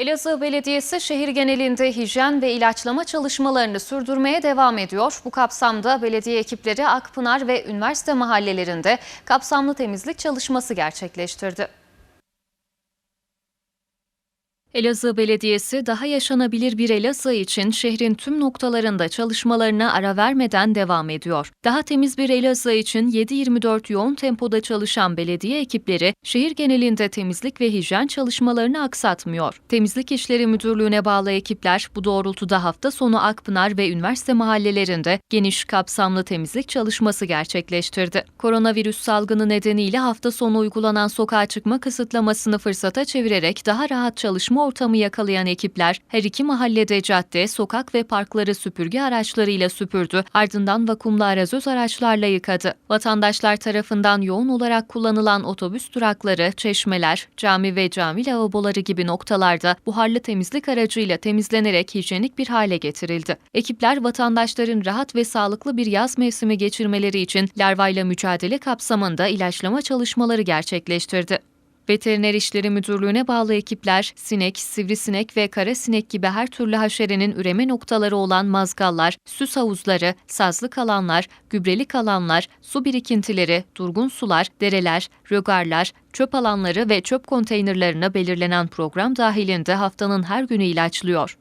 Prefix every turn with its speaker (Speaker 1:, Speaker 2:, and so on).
Speaker 1: Elazığ Belediyesi şehir genelinde hijyen ve ilaçlama çalışmalarını sürdürmeye devam ediyor. Bu kapsamda belediye ekipleri Akpınar ve üniversite mahallelerinde kapsamlı temizlik çalışması gerçekleştirdi. Elazığ Belediyesi daha yaşanabilir bir Elazığ için şehrin tüm noktalarında çalışmalarına ara vermeden devam ediyor. Daha temiz bir Elazığ için 7-24 yoğun tempoda çalışan belediye ekipleri şehir genelinde temizlik ve hijyen çalışmalarını aksatmıyor. Temizlik İşleri Müdürlüğü'ne bağlı ekipler bu doğrultuda hafta sonu Akpınar ve üniversite mahallelerinde geniş kapsamlı temizlik çalışması gerçekleştirdi. Koronavirüs salgını nedeniyle hafta sonu uygulanan sokağa çıkma kısıtlamasını fırsata çevirerek daha rahat çalışma ortamı yakalayan ekipler her iki mahallede cadde, sokak ve parkları süpürge araçlarıyla süpürdü, ardından vakumlu arazöz araçlarla yıkadı. Vatandaşlar tarafından yoğun olarak kullanılan otobüs durakları, çeşmeler, cami ve cami lavaboları gibi noktalarda buharlı temizlik aracıyla temizlenerek hijyenik bir hale getirildi. Ekipler vatandaşların rahat ve sağlıklı bir yaz mevsimi geçirmeleri için larvayla mücadele kapsamında ilaçlama çalışmaları gerçekleştirdi. Veteriner İşleri Müdürlüğü'ne bağlı ekipler, sinek, sivrisinek ve kara sinek gibi her türlü haşerenin üreme noktaları olan mazgallar, süs havuzları, sazlık alanlar, gübrelik alanlar, su birikintileri, durgun sular, dereler, rögarlar, çöp alanları ve çöp konteynerlarına belirlenen program dahilinde haftanın her günü ilaçlıyor.